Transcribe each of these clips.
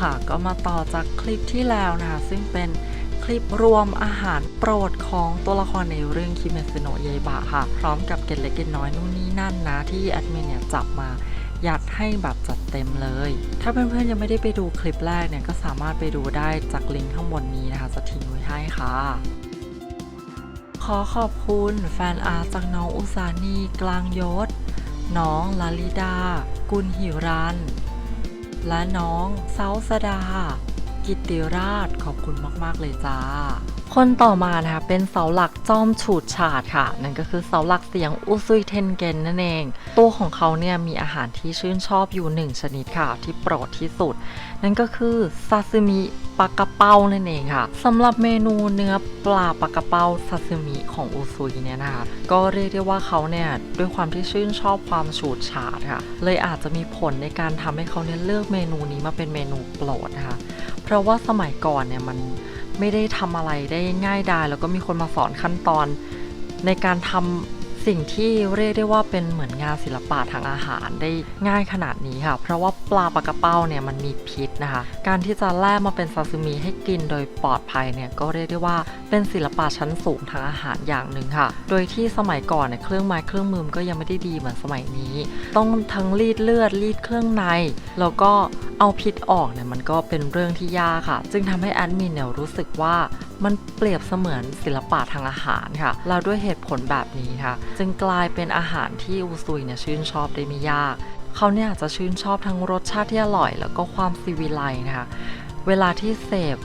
ค่ะ ก็มาต่อจากคลิปที่แล้วนะคะซึ่งเป็นคลิปรวมอาหารโปรดของตัวละครในเรื่องคิเมซึโนะเยบะค่ะ พร้อมกับเกร็ดเล็กเกร็ดน้อยนู่นนี่นั่นนะ ที่แอดมินเนี่ยจับมายัดให้แบบจัดเต็มเลย ถ้าเพื่อนๆยังไม่ได้ไปดูคลิปแรกเนี่ยก็สามารถไปดูได้จากลิงก์ข้างบนนี้นะคะจะทิ้งไว้ให้ค่ะขอขอบคุณแฟนอาร์จากน้องอุสานีกลางยศ น้องลาลิดา กุลหิรัน และน้องเซาสดา กิติราชขอบคุณมาก ๆ เลยจ้า คนต่อมานะคะเป็นเสาหลักจอมฉูดฉาดค่ะ นั่นก็คือเสาหลักเสียงอุซุยเทนเกนนั่นเอง ตัวของเขาเนี่ยมีอาหารที่ชื่นชอบอยู่หนึ่งชนิดค่ะที่โปรดที่สุด นั่นก็คือซาซิมิปลากระเป้านั่นเองค่ะสำหรับเมนูเนื้อปลาปลากระเป้าซาซิมิของอุซุยเนี่ยนะคะก็เรียกได้ว่าเขาเนี่ยด้วยความที่ชื่นชอบความฉูดฉาดค่ะ เลยอาจจะมีผลในการทำให้เขาเนี่ยเลือกเมนูนี้มาเป็นเมนูโปรดนะคะเพราะว่าสมัยก่อนเนี่ยมัน ไม่ได้ทำอะไรได้ง่ายดายแล้วก็มีคนมาสอนขั้นตอนในการทำ สิ่งที่เรียกได้ว่าเป็นเหมือนงานศิลปะทางอาหารได้ง่ายขนาดนี้ค่ะ เพราะว่าปลาปลากระเป้าเนี่ยมันมีพิษนะคะ การที่จะแล่มาเป็นซาซิมิให้กินโดยปลอดภัยเนี่ยก็เรียกได้ว่าเป็นศิลปะชั้นสูงทางอาหารอย่างหนึ่งค่ะ โดยที่สมัยก่อนเนี่ยเครื่องไม้เครื่องมือก็ยังไม่ได้ดีเหมือนสมัยนี้ ต้องทั้งรีดเลือดรีดเครื่องใน แล้วก็เอาพิษออกเนี่ยมันก็เป็นเรื่องที่ยากค่ะ จึงทำให้แอดมินเนี่ยรู้สึกว่า มันเปรียบเสมือนศิลปะทางอาหารค่ะแล้วด้วยเหตุผลแบบนี้ค่ะ จึงกลายเป็นอาหารที่อุซุยเนี่ยชื่นชอบได้ไม่ยาก เขาเนี่ยอาจจะชื่นชอบทั้งรสชาติที่อร่อย แล้วก็ความซีวิไลนะคะเวลาที่เสพ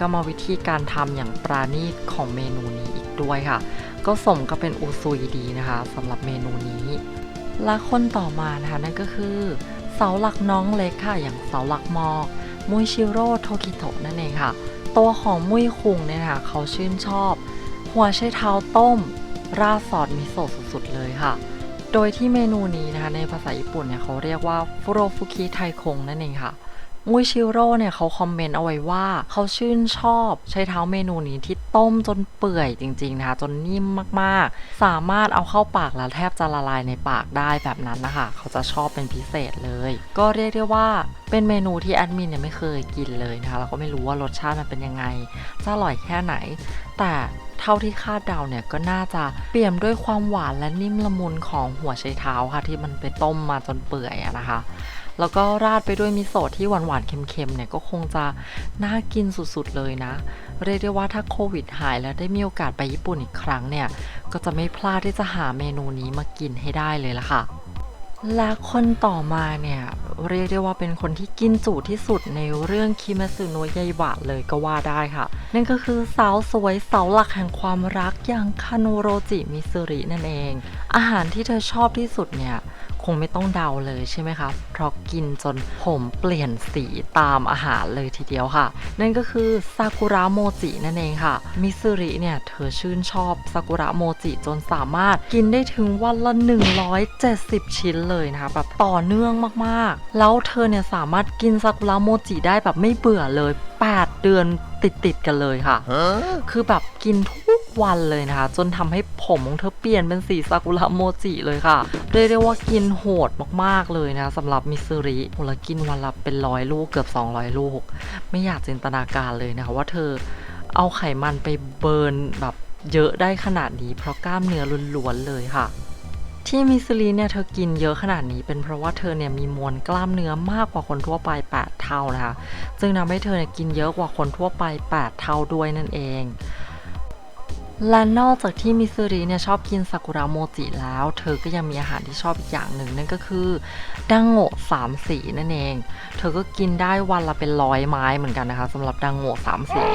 กรรมวิธีการทำอย่างปราณีตของเมนูนี้อีกด้วยค่ะ ก็สมกับเป็นอุซุยดีนะคะสำหรับเมนูนี้ และคนต่อมานะคะนั่นก็คือเสาหลักน้องเล็กค่ะอย่างเสาหลักมอมุยชิโร่โทกิโตะนั่นเองค่ะ ตัวของมุยคุงเนี่ยนะคะเขาชื่นชอบ หัวไชเท้าต้ม ราดซอสมิโซะสุดๆเลยค่ะ โดยที่เมนูนี้นะคะในภาษาญี่ปุ่นเนี่ยเขาเรียกว่าฟุโรฟุคิไทคงนั่นเองค่ะ มุยชิโร่เนี่ยเขาคอมเมนต์เอาไว้ว่าเขาชื่นชอบใช้เท้าเมนูนี้ที่ต้มจนเปื่อยจริงๆนะคะจนนิ่มมากๆ สามารถเอาเข้าปากแล้วแทบจะละลายในปากได้แบบนั้นนะคะเขาจะชอบเป็นพิเศษเลย ก็เรียกได้ว่าเป็นเมนูที่แอดมินเนี่ยไม่เคยกินเลยนะคะแล้วก็ไม่รู้ว่ารสชาติมันเป็นยังไงจะอร่อยแค่ไหน แต่เท่าที่คาดเดาเนี่ยก็น่าจะเปี่ยมด้วยความหวานและนิ่มละมุนของหัวไชเท้าค่ะ ที่มันไปต้มมาจนเปื่อยอะนะคะ แล้วก็ราดไปด้วยมิโซะที่หวานๆเค็มๆเนี่ยก็คงจะน่ากินสุดๆเลยนะ เรียกได้ว่าถ้าโควิดหายแล้วได้มีโอกาสไปญี่ปุ่นอีกครั้งเนี่ย ก็จะไม่พลาดที่จะหาเมนูนี้มากินให้ได้เลยละค่ะและคนต่อมาเนี่ย เรียกได้ว่าเป็นคนที่กินจุที่สุดในเรื่องคิเมสึโนะยายบะเลยก็ว่าได้ค่ะ นั่นก็คือสาวสวยเสาหลักแห่งความรักอย่างคาโนโรจิมิซึรินั่นเอง อาหารที่เธอชอบที่สุดเนี่ย งไม่ต้องเดาเลยใช่ไหมครับเพราะกินจนผมเปลี่ยนสีตามอาหารเลยทีเดียวค่ะ นั่นก็คือซากุระโมจินั่นเองค่ะ มิซึริเนี่ยเธอชื่นชอบซากุระโมจิจนสามารถกินได้ถึงวันละ 170 ชิ้นเลยนะคะแบบต่อเนื่องมากๆ แล้วเธอเนี่ยสามารถกินซากุระโมจิได้แบบไม่เบื่อเลย 8 เดือนติดๆกันเลยค่ะ คือแบบกินทุก วันเลยนะคะ จนทำให้ผมของเธอเปลี่ยนเป็นสีซากุระโมจิเลยค่ะ เรียกได้ว่ากินโหดมากๆเลยนะสำหรับมิสซูริโหละกินวันละเป็นร้อยลูกเกือบ 200 ลูก ไม่อยากจินตนาการเลยนะคะว่าเธอเอาไขมันไปเบิร์นแบบเยอะได้ขนาดนี้เพราะกล้ามเนื้อล้วนๆเลยค่ะที่มิสซูริเนี่ยเธอกินเยอะขนาดนี้เป็นเพราะว่าเธอเนี่ยมีมวลกล้ามเนื้อมากกว่าคนทั่วไป 8 เท่านะคะจึงทำให้เธอเนี่ยกินเยอะกว่าคนทั่วไป 8 เท่าด้วยนั่นเอง และนอกจากที่มิซูริเนี่ยชอบกินซากุระโมจิแล้ว เธอก็ยังมีอาหารที่ชอบอีกอย่างหนึ่งนั่นก็คือดังโงะสามสีนั่นเอง เธอก็กินได้วันละเป็นร้อยไม้เหมือนกันนะคะสำหรับดังโงะสามสี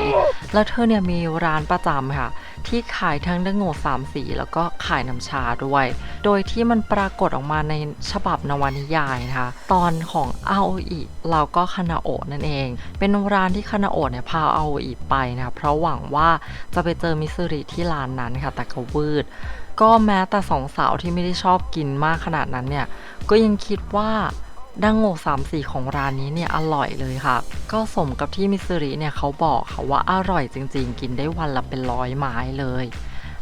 แล้วเธอเนี่ยมีร้านประจำค่ะ ที่ขายทั้งดังโงะสามสี แล้วก็ขายน้ำชาด้วย โดยที่มันปรากฏออกมาในฉบับนวนิยายนะคะตอนของอาโออิเราก็คานาโอะนั่นเอง เป็นร้านที่คานาโอะเนี่ยพาอาโออิไปนะเพราะหวังว่าจะไปเจอมิซูริที่ร้านนั้นค่ะ แต่ก็วืด ก็แม้แต่สองสาวที่ไม่ได้ชอบกินมากขนาดนั้นเนี่ย ก็ยังคิดว่าดังโงกสามสีของร้านนี้เนี่ยอร่อยเลยค่ะ ก็สมกับที่มิสซูริเนี่ยเขาบอกค่ะว่าอร่อยจริง ๆ กินได้วันละเป็นร้อยไม้เลย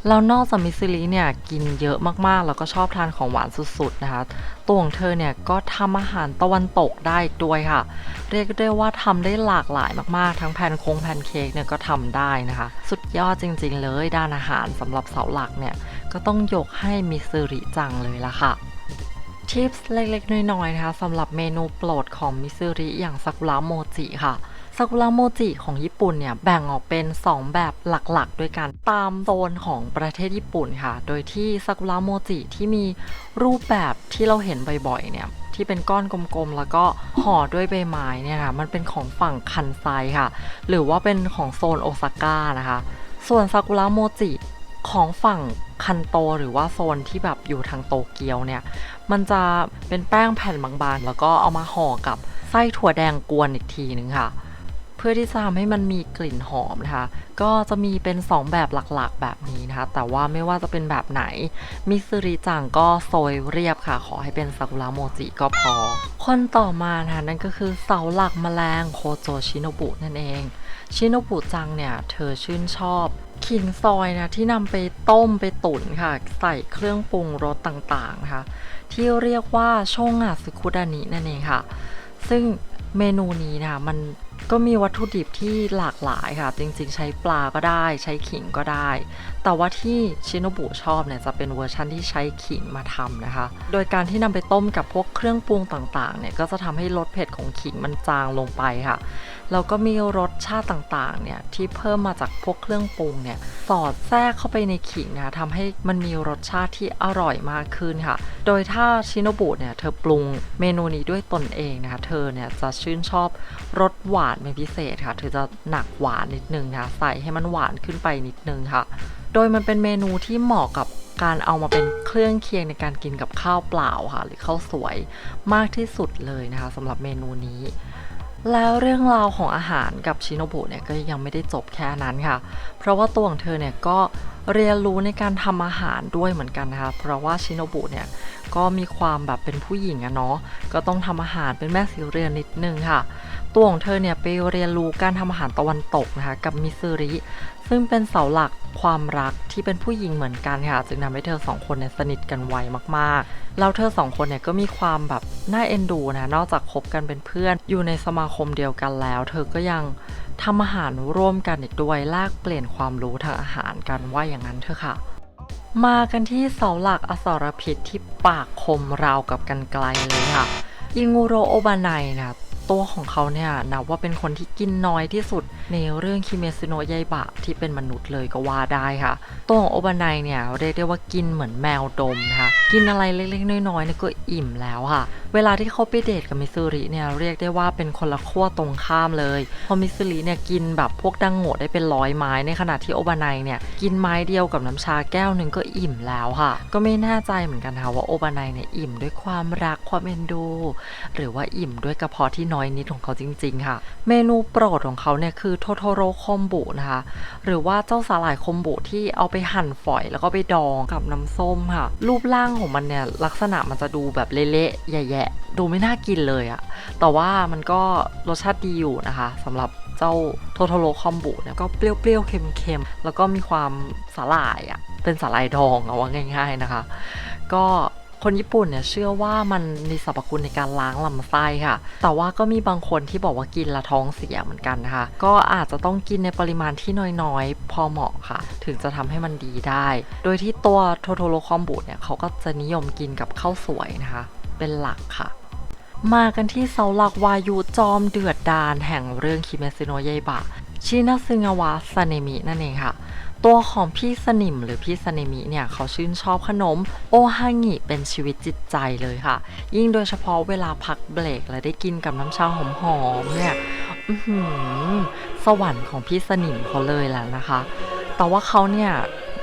แล้วนอกจากมิสซิลิเนี่ยกินเยอะมากๆ แล้วก็ชอบทานของหวานสุดๆนะคะ ตัวของเธอเนี่ยก็ทำอาหารตะวันตกได้อีกด้วยค่ะ เรียกได้ว่าทำได้หลากหลายมากๆ ทั้งแพนโคงแพนเค้กเนี่ยก็ทำได้นะคะ สุดยอดจริงๆเลยด้านอาหารสำหรับเสาหลักเนี่ยก็ต้องยกให้มิสซิริจังเลยละค่ะทิปส์เล็กๆ น้อยๆ นะคะสำหรับเมนูโปรดของมิสซิริอย่างซากุระโมจิค่ะ ซากุระโมจิของญี่ปุ่นเนี่ยแบ่งออกเป็น 2 แบบหลักๆ ด้วยกันตามโซนของประเทศญี่ปุ่นค่ะ โดยที่ซากุระโมจิที่มีรูปแบบที่เราเห็นบ่อยๆเนี่ยที่เป็นก้อนกลมๆ แล้วก็ห่อด้วยใบไม้เนี่ยค่ะมันเป็นของฝั่งคันไซค่ะ หรือว่าเป็นของโซนโอซาก้านะคะ ส่วนซากุระโมจิของฝั่งคันโตหรือว่าโซนที่แบบอยู่ทางโตเกียวเนี่ย มันจะเป็นแป้งแผ่นบางๆ แล้วก็เอามาห่อกับไส้ถั่วแดงกวนอีกทีหนึ่งค่ะ เพื่อที่จะทำให้มันมีกลิ่นหอมนะคะ ก็จะมีเป็น 2 แบบหลักๆ แบบนี้นะคะ แต่ว่าไม่ว่าจะเป็นแบบไหน มิสซิริจังก็โซยเรียบค่ะ ขอให้เป็นซากุระโมจิก็พอ คนต่อมานะคะนั่นก็คือเสาหลักแมลงโคโจชิโนบุนั่นเอง ชิโนบุจังเนี่ย เธอชื่นชอบขิงซอยนะที่นำไปต้มไปตุ๋นค่ะ ใส่เครื่องปรุงรสต่างๆนะคะที่เรียกว่าชงะสึคุดานินั่นเองค่ะ ซึ่ง เมนูนี้นะคะมันก็มีวัตถุดิบที่หลากหลายค่ะ จริงๆ ใช้ปลาก็ได้ ใช้ขิงก็ได้ แต่ว่าที่ชิโนบุชอบเนี่ยจะเป็นเวอร์ชันที่ใช้ขิงมาทำนะคะ โดยการที่นำไปต้มกับพวกเครื่องปรุงต่างๆเนี่ยก็จะทำให้รสเผ็ดของขิงมันจางลงไปค่ะ แล้วก็มีรสชาติต่างๆเนี่ยที่เพิ่มมาจากพวกเครื่องปรุงเนี่ยสอดแทรกเข้าไปในขิงนะคะทำให้มันมีรสชาติที่อร่อยมากขึ้นค่ะ โดยถ้าชิโนบุเนี่ยเธอปรุงเมนูนี้ด้วยตนเองนะคะเธอเนี่ยจะชื่นชอบรสหวานเป็นพิเศษค่ะเธอจะหนักหวานนิดนึงนะใส่ให้มันหวานขึ้นไปนิดนึงค่ะ โดยมันเป็นเมนูที่เหมาะกับการเอามาเป็นเครื่องเคียงในการกินกับข้าวเปล่าค่ะ หรือข้าวสวยมากที่สุดเลยนะคะสำหรับเมนูนี้ แล้วเรื่องราวของอาหารกับชิโนบุเนี่ยก็ยังไม่ได้จบแค่นั้นค่ะ เพราะว่าตัวของเธอเนี่ยก็ เรียนรู้ในการทำอาหารด้วยเหมือนกันนะคะเพราะว่าชิโนบุเนี่ยก็มีความแบบเป็นผู้หญิงอะเนาะก็ต้องทำอาหารเป็นแม่สีเรือนนิดนึงค่ะ ตัวของเธอเนี่ยไปเรียนรู้การทำอาหารตะวันตกนะคะกับมิซูริ ซึ่งเป็นเสาหลักความรักที่เป็นผู้หญิงเหมือนกันค่ะ จึงทำให้เธอสองคนเนี่ยสนิทกันไวมากๆ แล้วเธอสองคนเนี่ยก็มีความแบบน่าเอ็นดูนะนอกจากคบกันเป็นเพื่อนอยู่ในสมาคมเดียวกันแล้ว เธอก็ยัง ทำอาหารร่วมกันอีกด้วยแลกเปลี่ยนความรู้ทางอาหารกันว่าอย่างนั้นเถอะค่ะ มากันที่เสาหลักอสรพิษที่ปากคมราวกับกันไกลเลยค่ะ อิงูโรโอบานายนะ ตัวของเขาเนี่ยนับว่าเป็นคนที่กินน้อยที่สุด ในเรื่องคิเมซุโนะยายบะที่เป็นมนุษย์เลยก็ว่าได้ค่ะ ตัวของโอบานายเนี่ยเรียกได้ว่ากินเหมือนแมวดมนะคะกินอะไรเล็กๆน้อยๆเนี่ยก็อิ่มแล้วค่ะ เวลาที่เขาไปเดทกับมิซูริเนี่ยเรียกได้ว่าเป็นคนละขั้วตรงข้ามเลยพราะมิซูริเนี่ยกินแบบพวกดังโง่ได้เป็นร้อยไม้ในขณะที่โอบานายเนี่ยกินไม้เดียวกับน้ำชาแก้วหนึ่งก็อิ่มแล้วค่ะ ก็ไม่แน่ใจเหมือนกันค่ะว่าโอบานายเนี่ยอิ่มด้วยความรักความเอ็นดู หรือว่าอิ่มด้วยกระเพาะที่น้อยนิดของเขาจริงๆค่ะ เมนูโปรดของเขาเนี่ยคือโทโทโรคอมบุนะคะ หรือว่าเจ้าสาหร่ายคอมบุที่เอาไปหั่นฝอยแล้วก็ไปดองกับน้ำส้มค่ะ รูปร่างของมันเนี่ยลักษณะมันจะดูแบบเละๆแย่ๆดูไม่น่ากินเลยอะแต่ว่ามันก็รสชาติดีอยู่นะคะสำหรับเจ้าโทโทโรคอมบุเนี่ยก็เปรี้ยวๆเค็มๆแล้วก็มีความสาหร่ายอะเป็นสาหร่ายดองเอาว่าง่าย ๆนะคะ ก็ คนญี่ปุ่นเนี่ยเชื่อว่ามันมีสรรพคุณในการล้างลำไส้ค่ะ แต่ว่าก็มีบางคนที่บอกว่ากินและท้องเสียเหมือนกันนะคะ ก็อาจจะต้องกินในปริมาณที่น้อยๆ พอเหมาะค่ะ ถึงจะทำให้มันดีได้ โดยที่ตัวโทโทโรคอมบุเนี่ยเขาก็จะนิยมกินกับข้าวสวยนะคะ เป็นหลักค่ะมากันที่เสาหลักวายุจอมเดือดดาลแห่งเรื่องคิเมซิโนะยายบะ ชินาซึงาวะซาเนมินั่นเองค่ะ ตัวของพี่สนิมหรือพี่สเนมิเนี่ยเขาชื่นชอบขนมโอฮางิเป็นชีวิตจิตใจเลยค่ะ ยิ่งโดยเฉพาะเวลาพักเบรกและได้กินกับน้ำชาหอมๆเนี่ยอื้อหือสวรรค์ของพี่สนิมเขาเลยแหละนะคะ แต่ว่าเขาเนี่ย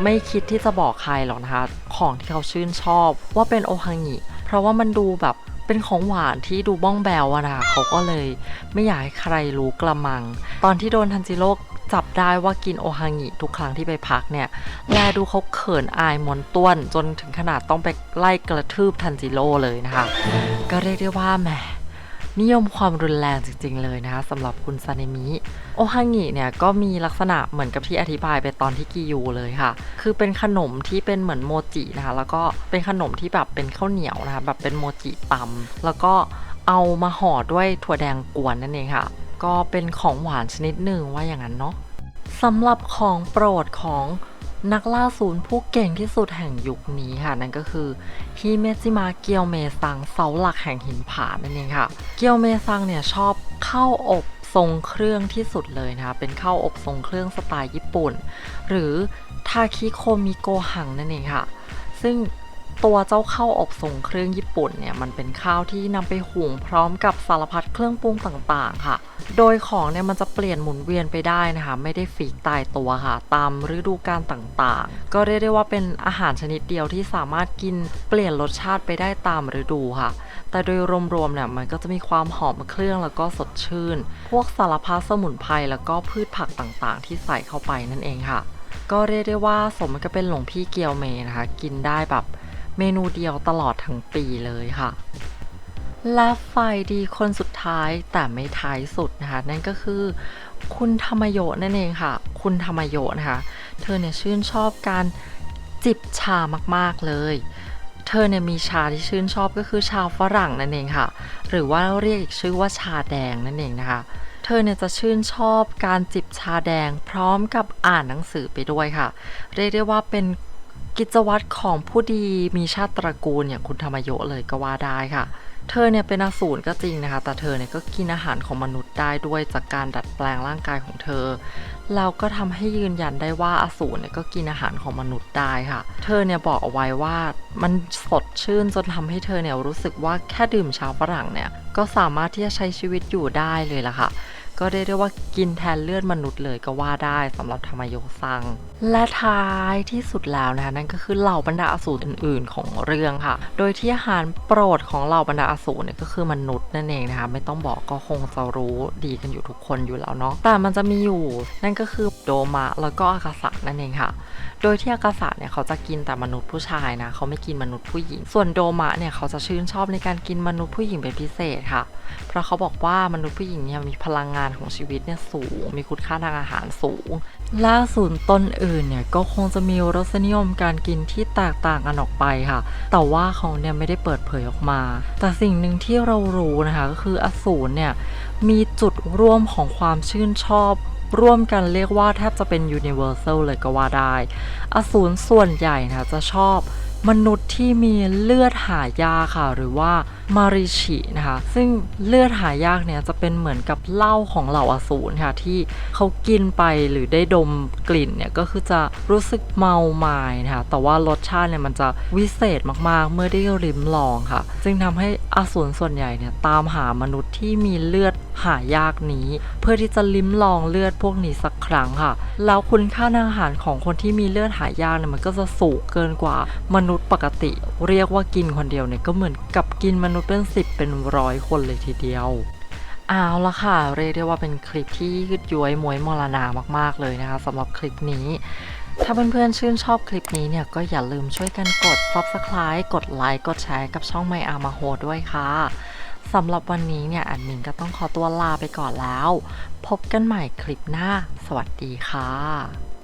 ไม่คิดที่จะบอกใครหรอกนะคะ ของที่เขาชื่นชอบว่าเป็นโอฮางิเพราะว่ามันดูแบบเป็นของหวานที่ดูบ้องแบวอะนะคะเขาก็เลยไม่อยากให้ใครรู้กระมัง ตอนที่โดนทันจิโร่ จับได้ว่ากินโอฮางิทุกครั้งที่ไปพักเนี่ยแลดูเขาเขินอายมอนต้วน จนถึงขนาดต้องไปไล่กระทืบทันจิโร่เลยนะคะ ก็เรียกได้ว่าแหมนิยมความรุนแรงจริงๆเลยนะคะสำหรับคุณซาเนมิโอฮางิเนี่ยก็มีลักษณะเหมือนกับที่อธิบายไปตอนที่กิยูเลยค่ะ คือเป็นขนมที่เป็นเหมือนโมจินะคะ แล้วก็เป็นขนมที่แบบเป็นข้าวเหนียวนะคะแบบเป็นโมจิตำแล้วก็เอามาห่อด้วยถั่วแดงกวนนั่นเองค่ะ ก็เป็นของหวานชนิดหนึ่งว่าอย่างนั้นเนาะสำหรับของโปรดของนักล่าศูนย์ผู้เก่งที่สุดแห่งยุคนี้ค่ะ นั่นก็คือฮิเมจิมะเกียวเมซังเสาหลักแห่งหินผานั่นเองค่ะ เกียวเมซังเนี่ยชอบข้าวอบทรงเครื่องที่สุดเลยนะคะเป็นข้าวอบทรงเครื่องสไตล์ญี่ปุ่น หรือทาคิโคมิโกหังนั่นเองค่ะ ซึ่ง ตัวเจ้าข้าวอบทรงเครื่องญี่ปุ่นเนี่ยมันเป็นข้าวที่นำไปหุงพร้อมกับสารพัดเครื่องปรุงต่างๆ ค่ะ โดยของเนี่ยมันจะเปลี่ยนหมุนเวียนไปได้นะคะ ไม่ได้ฟีกตายตัวค่ะ ตามฤดูกาลต่างๆ ก็เรียกได้ว่าเป็นอาหารชนิดเดียวที่สามารถกินเปลี่ยนรสชาติไปได้ตามฤดูค่ะ แต่โดยรวมๆเนี่ยมันก็จะมีความหอมเครื่องแล้วก็สดชื่น พวกสารพัดสมุนไพรแล้วก็พืชผักต่างๆ ที่ใส่เข้าไปนั่นเองค่ะ ก็เรียกได้ว่าสมกับเป็นหลวงพี่เกียวเมนะคะ กินได้แบบ เมนูเดียวตลอดทั้งปีเลยค่ะ และฝ่ายดีคนสุดท้ายแต่ไม่ท้ายสุดนะคะ นั่นก็คือคุณธรรมโยนั่นเองค่ะ คุณธรรมโยนะคะ เธอเนี่ยชื่นชอบการจิบชามากๆเลย เธอเนี่ยมีชาที่ชื่นชอบก็คือชาฝรั่งนั่นเองค่ะ หรือว่าเรียกอีกชื่อว่าชาแดงนั่นเองนะคะ เธอเนี่ยจะชื่นชอบการจิบชาแดงพร้อมกับอ่านหนังสือไปด้วยค่ะ เรียกได้ว่าเป็น กิจวัตรของผู้ดีมีชาติตระกูลอย่างคุณธรรมโยเลยก็ว่าได้ค่ะ เธอเนี่ยเป็นอสูรก็จริงนะคะ แต่เธอเนี่ยก็กินอาหารของมนุษย์ได้ด้วยจากการดัดแปลงร่างกายของเธอ เราก็ทำให้ยืนยันได้ว่าอสูรเนี่ยก็กินอาหารของมนุษย์ได้ค่ะ เธอเนี่ยบอกเอาไว้ว่ามันสดชื่นจนทำให้เธอเนี่ยรู้สึกว่าแค่ดื่มชาฝรั่งเนี่ยก็สามารถที่จะใช้ชีวิตอยู่ได้เลยล่ะค่ะ ก็ได้เรียกว่ากินแทนเลือดมนุษย์เลยก็ว่าได้สำหรับธรรมโยซังและท้ายที่สุดแล้วนะคะนั่นก็คือเหล่าบรรดาอสูรอื่น ๆ ของเรื่องค่ะ โดยที่อาหารโปรดของเหล่าบรรดาอสูรเนี่ยก็คือมนุษย์นั่นเองนะคะไม่ต้องบอกก็คงจะรู้ดีกันอยู่ทุกคนอยู่แล้วเนาะแต่มันจะมีอยู่ นั่นก็คือโดมะแล้วก็อากาศะนั่นเองค่ะ โดยที่อากาศะเนี่ยเขาจะกินแต่มนุษย์ผู้ชายนะเขาไม่กินมนุษย์ผู้หญิง ส่วนโดมะเนี่ยเขาจะชื่นชอบในการกินมนุษย์ผู้หญิงเป็นพิเศษค่ะ เพราะเขาบอกว่ามนุษย์ผู้หญิงเนี่ยมีพลังงานของชีวิตเนี่ยสูง มีคุณค่าทางอาหารสูงล่าสุดต้นอื่นเนี่ยก็คงจะมีรสนิยมการกินที่แตกต่างกันออกไปค่ะ แต่ว่าเขาเนี่ยไม่ได้เปิดเผยออกมา แต่สิ่งหนึ่งที่เรารู้นะคะก็คืออสูรเนี่ยมีจุดร่วมของความชื่นชอบร่วมกันเรียกว่าแทบจะเป็น universal เลยก็ว่าได้ อสูรส่วนใหญ่นะจะชอบมนุษย์ที่มีเลือดหายาค่ะหรือว่ามมาริชินะคะ ซึ่งเลือดหายากเนี่ยจะเป็นเหมือนกับเหล้าของเหล่าอสูรค่ะ ที่เขากินไปหรือได้ดมกลิ่นเนี่ย ก็คือจะรู้สึกเมาไมายนะคะ แต่ว่ารสชาติเนี่ยมันจะวิเศษมากๆ เมื่อได้ริมลองค่ะ ซึ่งทำให้อสูรส่วนใหญ่เนี่ยตามหามนุษย์ที่มีเลือดหายากนี้ เพื่อที่จะลิ้มลองเลือดพวกนี้สักครั้งค่ะ แล้วคุณค่าทางอาหารของคนที่มีเลือดหายากเนี่ยมันก็จะสูงเกินกว่ามนุษย์ปกติ เรียกว่ากินคนเดียวเนี่ยก็เหมือนกับกินมนุษย์เป็นสิเป็นร้อยคนเลยทีเดียวเอาละค่ะเรียกได้ว่าเป็นคลิปที่ยืดย้วยมวยมรณามาก ๆ เลยนะคะสำหรับคลิปนี้ ถ้าเพื่อนๆชื่นชอบคลิปนี้เนี่ย ก็อย่าลืมช่วยกันกด subscribe กดไลค์กดแชร์กับช่องไมอามาโฮด้วยค่ะสำหรับวันนี้เนี่ยแอดมินก็ต้องขอตัวลาไปก่อนแล้ว พบกันใหม่คลิปหน้า สวัสดีค่ะ